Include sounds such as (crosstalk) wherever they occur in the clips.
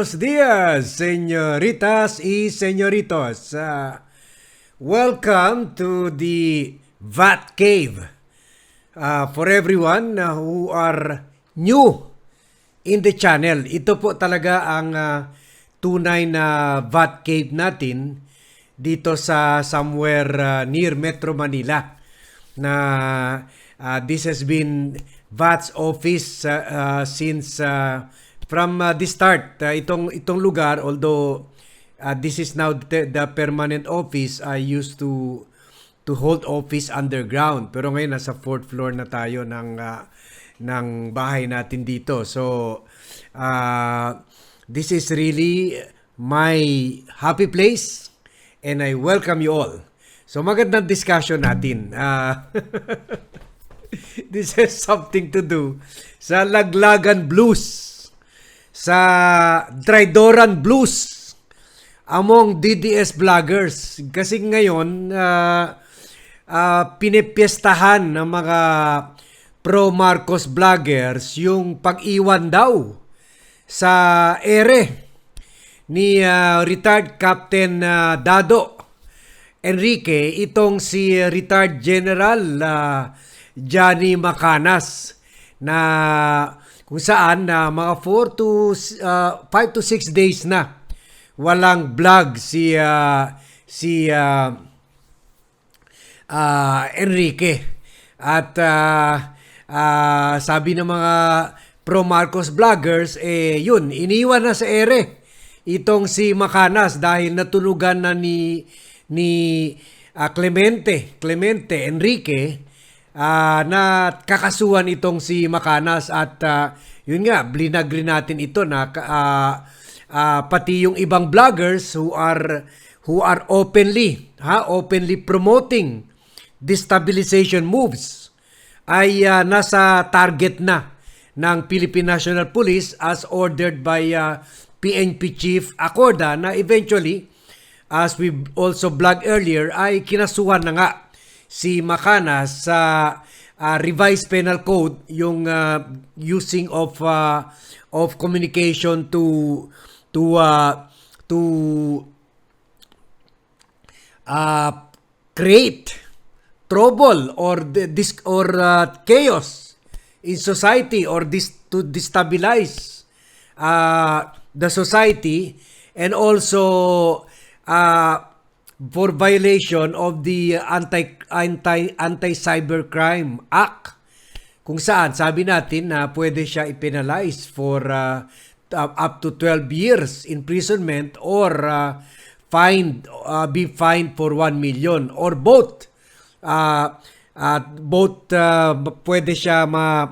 Buenos días, señoritas y señoritos. Uh, welcome to the VAT Cave. Uh, for everyone uh, who are new in the channel, ito po talaga ang uh, tunay na VAT Cave natin dito sa somewhere uh, near Metro Manila na uh, this has been VAT's office uh, uh, since uh, from uh, the start uh, itong itong lugar although uh, this is now the, the permanent office I used to to hold office underground. Pero ngayon nasa fourth floor na tayo ng uh, ng bahay natin dito. So uh, this is really my happy place and I welcome you all. So magandang discussion natin. Uh, (laughs) this has something to do sa Laglagan Blues sa Tridoran Blues among DDS vloggers. Kasi ngayon, uh, uh, pinipiestahan ng mga pro-Marcos vloggers yung pag-iwan daw sa ere ni uh, retired Captain uh, Dado Enrique, itong si retired General uh, Johnny Macanas na kung saan na uh, mga 4 to uh, 5 to 6 days na walang vlog si uh, si uh, uh, Enrique. At uh, uh, sabi ng mga pro Marcos vloggers eh yun iniwan na sa ere itong si Macanas dahil natulugan na ni ni uh, Clemente Clemente Enrique uh, na kakasuhan itong si Makanas at uh, yun nga, blinagri natin ito na uh, uh, pati yung ibang vloggers who are who are openly ha openly promoting destabilization moves ay uh, nasa target na ng Philippine National Police as ordered by uh, PNP Chief Acorda na eventually as we also blog earlier ay kinasuhan na nga si Makana sa uh, revised penal code yung uh, using of uh, of communication to to uh, to uh, create trouble or this or uh, chaos in society or this to destabilize uh, the society and also uh, for violation of the anti anti anti cybercrime act kung saan sabi natin na pwede siya i-penalize for uh, up to 12 years imprisonment or uh, fined uh, be fined for 1 million or both. Uh, uh, both uh, pwede siya ma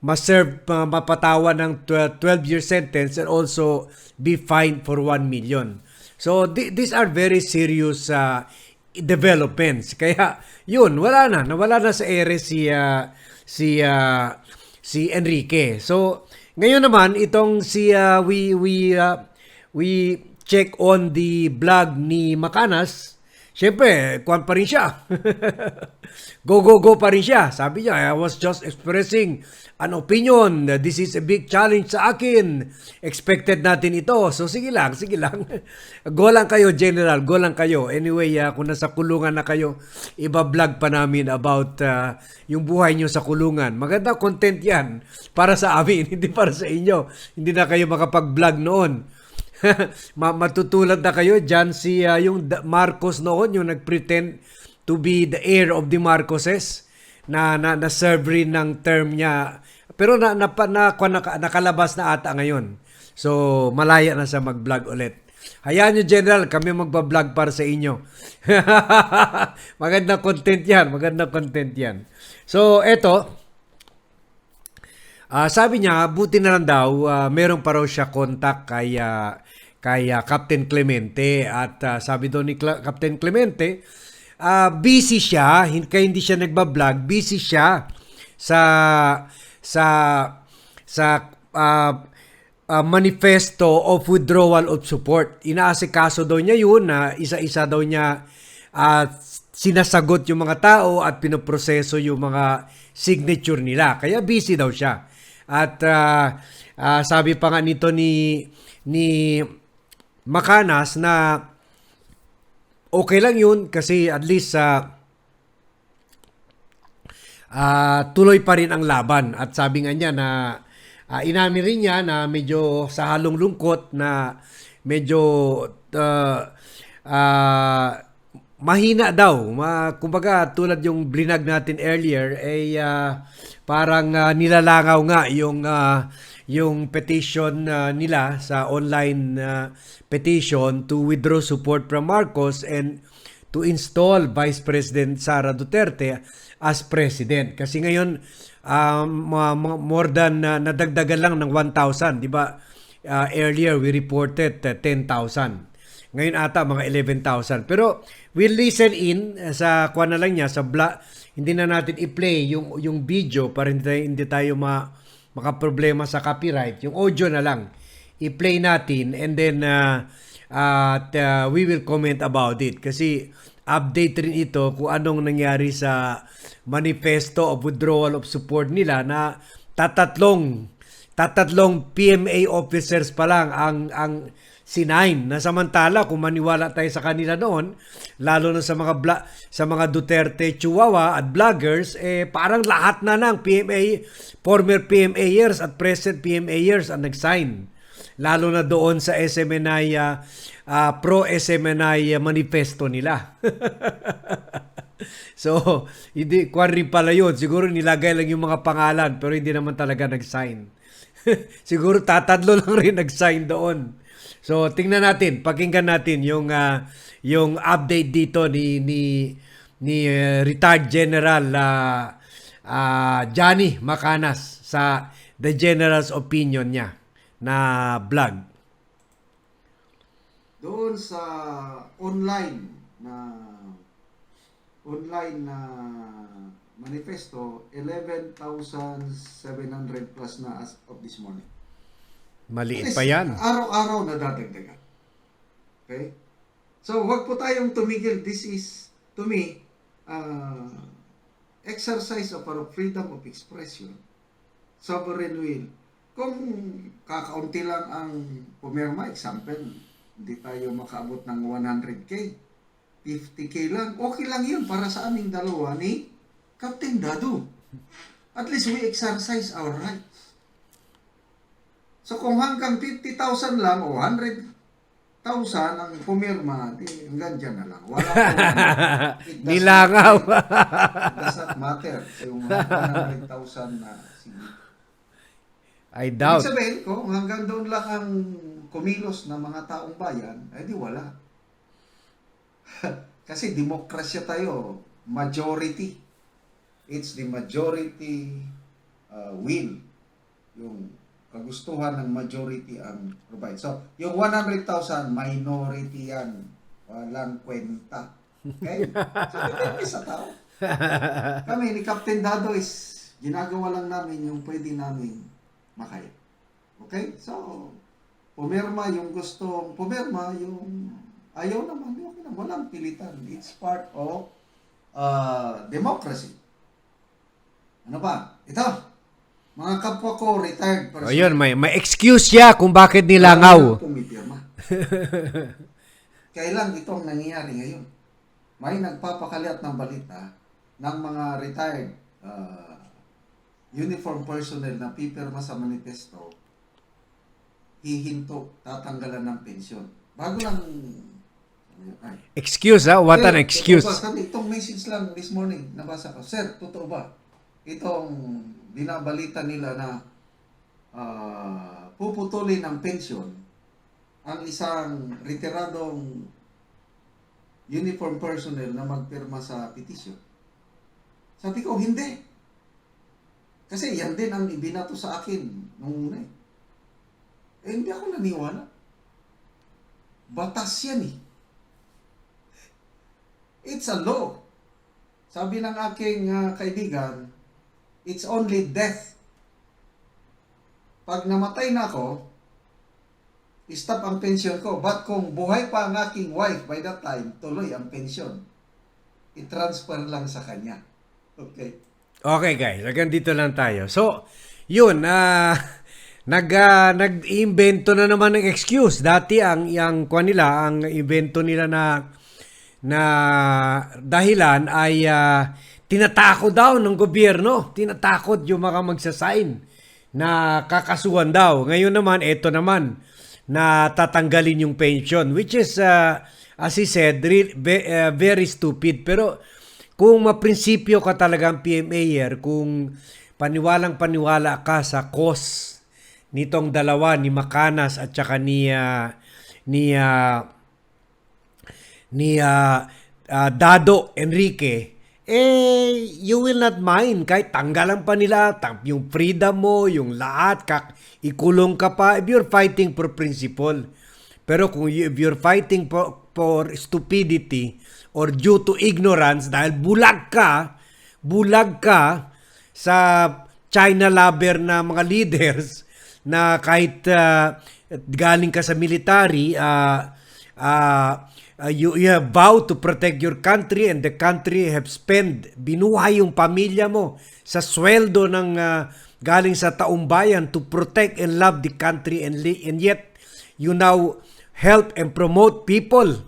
ma-serve uh, mapatawa ng 12 year sentence and also be fined for 1 million. So th- these are very serious uh, developments. Kaya yun, wala na, nawala na sa ere si uh, si uh, si Enrique. So ngayon naman itong si uh, we we uh, we check on the blog ni Makanas. Siyempre, kwan pa rin siya. (laughs) go, go, go pa rin siya. Sabi niya, I was just expressing an opinion. This is a big challenge sa akin. Expected natin ito. So sige lang, sige lang. (laughs) go lang kayo, General. Go lang kayo. Anyway, uh, kung nasa kulungan na kayo, iba-vlog pa namin about uh, yung buhay nyo sa kulungan. Maganda content yan para sa amin, (laughs) hindi para sa inyo. Hindi na kayo makapag-vlog noon. (laughs) Matutulad na kayo dyan si uh, yung Marcos noon, yung nag-pretend to be the heir of the Marcoses na, na, na serve rin ng term niya pero na, na, na, na, nakalabas na ata ngayon. So, malaya na sa mag-vlog ulit. Hayaan nyo, General, kami magba-vlog para sa inyo. (laughs) magandang content yan. Magandang content yan. So, eto. Uh, sabi niya, buti na lang daw, uh, meron pa raw siya contact kay, uh, kay uh, Captain Clemente. At uh, sabi daw ni Cl- Captain Clemente, uh, busy siya, kaya hindi siya nagba-vlog, busy siya sa sa sa uh, uh, manifesto of withdrawal of support. Inaasikaso daw niya yun na isa-isa daw niya uh, sinasagot yung mga tao at pinoproseso yung mga signature nila. Kaya busy daw siya. At ah, ah, sabi pa nga nito ni ni Makanas na okay lang yun kasi at least sa ah, tuloy pa rin ang laban at sabi nga niya na ah, inamin rin niya na medyo sa halong lungkot na medyo ah, ah, mahina daw. Ma, kumbaga tulad yung blinag natin earlier ay ah, parang ah, nilalangaw nga yung ah, yung petition ah, nila sa online ah, petition to withdraw support from Marcos and to install Vice President Sara Duterte as president. Kasi ngayon um, more than uh, nadagdagan lang ng 1,000, 'di ba? Uh, earlier we reported uh, 10,000. Ngayon ata mga 11,000. Pero we'll listen in uh, sa kuha na lang niya sa bla hindi na natin i-play yung yung video para hindi hindi tayo ma makaproblema sa copyright. Yung audio na lang i-play natin and then uh, at uh, we will comment about it kasi update rin ito kung anong nangyari sa manifesto of withdrawal of support nila na tatatlong tatatlong PMA officers pa lang ang ang sinain na samantala kung maniwala tayo sa kanila noon lalo na sa mga bla, sa mga Duterte Chihuahua at vloggers eh parang lahat na ng PMA former PMAers at present PMAers ang nag-sign lalo na doon sa SMNI ah, ah, pro SMNI ah, manifesto nila. (laughs) so, hindi kwan rin pala yun. Siguro nilagay lang yung mga pangalan pero hindi naman talaga nag-sign. (laughs) Siguro tatadlo lang rin nag-sign doon. So, tingnan natin, pakinggan natin yung ah, yung update dito ni ni ni eh, retired General ah, ah, Johnny Macanas sa The General's Opinion niya na vlog. doon sa online na online na manifesto 11,700 plus na as of this morning. Maliit pa yan. Araw-araw na dadagdagan. Okay? So, wag po tayong tumigil. This is, to me, uh, exercise of our freedom of expression. Sovereign will. Kung kakaunti lang ang pumirma, example, hindi tayo makaabot ng 100K, 50K lang, okay lang yun para sa aming dalawa ni Captain Dadu. At least we exercise our rights. So kung hanggang 50,000 lang o 100,000 ang pumirma, di hanggang dyan na lang. Wala (laughs) does Nilangaw. It does not matter. Yung 100,000 na sige. I Ibig doubt. sabihin ko, kung hanggang doon lang ang kumilos ng mga taong bayan, eh di wala. (laughs) Kasi demokrasya tayo, majority. It's the majority uh, will. Yung kagustuhan ng majority ang provide. So, yung 100,000, minority yan. Walang kwenta. Okay? So, depende sa tao. (laughs) Kami ni Captain Dado is ginagawa lang namin yung pwede namin makaya. Okay? So, pumirma yung gustong pumirma, yung ayaw naman, okay na, walang pilitan. It's part of uh, democracy. Ano ba? Ito, mga kapwa ko, retired person. Ayun, may, may excuse siya kung bakit nilangaw. (laughs) Kailan ito ang nangyayari ngayon? May nagpapakalat ng balita ng mga retired uh, uniform personnel na pipirma sa manifesto, hihinto, tatanggalan ng pensyon. Bago lang... Ay, Excuse ha? What Sir, an excuse. Ba? Itong message lang this morning, nabasa ko. Sir, totoo ba? Itong binabalita nila na ah, puputulin ng pensyon ang isang retiradong uniform personnel na magpirma sa petisyon. Sabi ko, hindi. Kasi yan din ang ibinato sa akin nung una eh. Eh, hindi ako naniwala. Batas yan eh. It's a law. Sabi ng aking ah, kaibigan, it's only death. Pag namatay na ako, stop ang pension ko. But kung buhay pa ang aking wife by that time, tuloy ang pension. I-transfer lang sa kanya. Okay. Okay guys, hanggang dito lang tayo. So, yun, ah, (laughs) nag, ah, nag-invento na naman ng excuse. Dati ang, ang, kuha nila, ang invento nila na, na dahilan ay ah, tinatakot daw ng gobyerno. Tinatakot yung mga magsasign na kakasuhan daw. Ngayon naman, eto naman, na tatanggalin yung pension, which is, ah, as he said, re- ve- ah, very stupid. Pero kung maprinsipyo ka talagang PMAer, kung paniwalang paniwala ka sa cause nitong dalawa ni Makanas at saka ni ah, ni ah, ni ah, ah, Dado Enrique eh you will not mind. Kahit tanggalan pa nila tang- yung freedom mo yung lahat kak ikulong ka pa if you're fighting for principle. Pero kung you, if you're fighting for, for stupidity or due to ignorance dahil bulag ka bulag ka sa China lover na mga (laughs) leaders na kahit ah, galing ka sa military ah ah, ah, you, you have vowed to protect your country and the country have spent binuhay yung pamilya mo sa sweldo ng ah, galing sa taong bayan to protect and love the country and, and yet you now help and promote people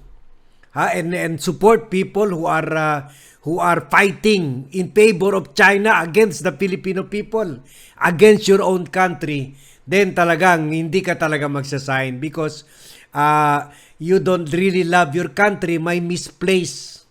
ha and and support people who are uh, who are fighting in favor of China against the Filipino people against your own country then talagang hindi ka talaga magsasign because uh, you don't really love your country may misplaced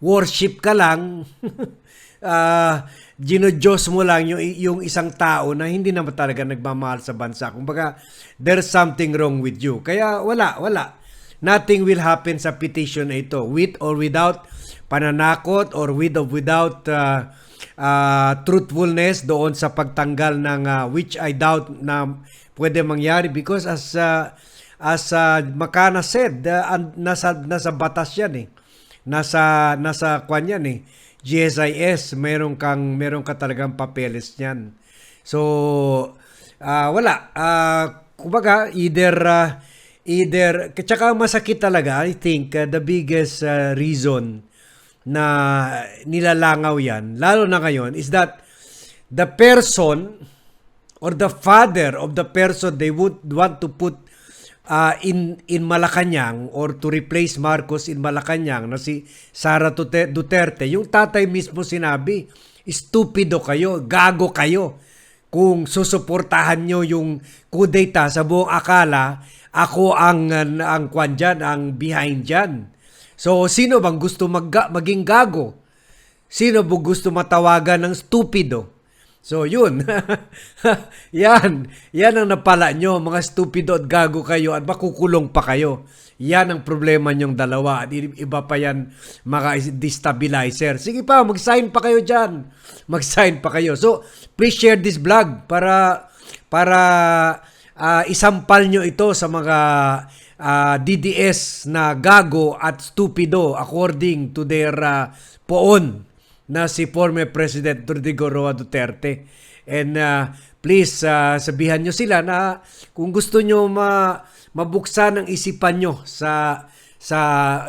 worship ka lang (laughs) ah ginodiyos mo lang yung, yung isang tao na hindi naman talaga nagmamahal sa bansa. Kumbaga, there's something wrong with you. Kaya wala, wala. Nothing will happen sa petition na ito. With or without pananakot or with or without uh, uh, truthfulness doon sa pagtanggal ng uh, which I doubt na pwede mangyari because as uh, as uh, Makana said, uh, nasa nasa batas yan eh. Nasa nasa kwan yan eh. GSIS, meron kang meron ka talagang papeles niyan. So ah, wala Ah, kumbaga either ah, either tsaka masakit talaga I think ah, the biggest ah, reason na nilalangaw yan lalo na ngayon is that the person or the father of the person they would want to put uh, in in Malacanang or to replace Marcos in Malacanang na si Sara Dute- Duterte, yung tatay mismo sinabi, stupido kayo, gago kayo. Kung susuportahan nyo yung kudeta sa buong akala, ako ang ang kwan dyan, ang behind dyan. So, sino bang gusto mag, maging gago? Sino ba gusto matawagan ng stupido? So, yun. (laughs) yan. Yan ang napala nyo, mga stupido at gago kayo at makukulong pa kayo. Yan ang problema nyong dalawa. At iba pa yan, mga destabilizer. Sige pa, mag-sign pa kayo dyan. Mag-sign pa kayo. So, please share this vlog para para ah, isampal nyo ito sa mga ah, DDS na gago at stupido according to their ah, poon na si former President Rodrigo Roa Duterte. And uh, please uh, sabihan nyo sila na kung gusto nyo ma mabuksan ang isipan nyo sa sa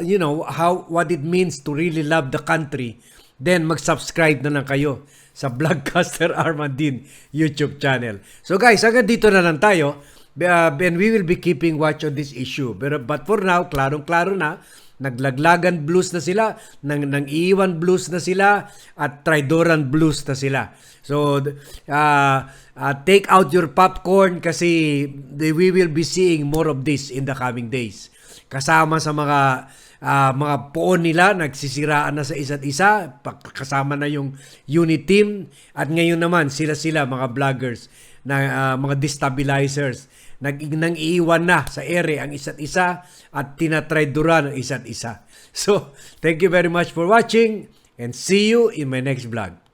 you know how what it means to really love the country then mag-subscribe na lang kayo sa Vlogcaster (laughs) Armandin YouTube channel. So guys, hanggang dito na lang tayo. Uh, and we will be keeping watch on this issue. Pero but for now, klarong-klaro na naglaglagan blues na sila, nang nang iwan blues na sila at tridoran blues na sila. So uh, uh, take out your popcorn kasi we will be seeing more of this in the coming days. Kasama sa mga ah, mga poon nila nagsisiraan na sa isa't isa, kasama na yung unit team at ngayon naman sila-sila mga vloggers na ah, mga destabilizers nag nang iiwan na sa ere ang isa't isa at tinatrayduran ang isa't isa. So, thank you very much for watching and see you in my next vlog.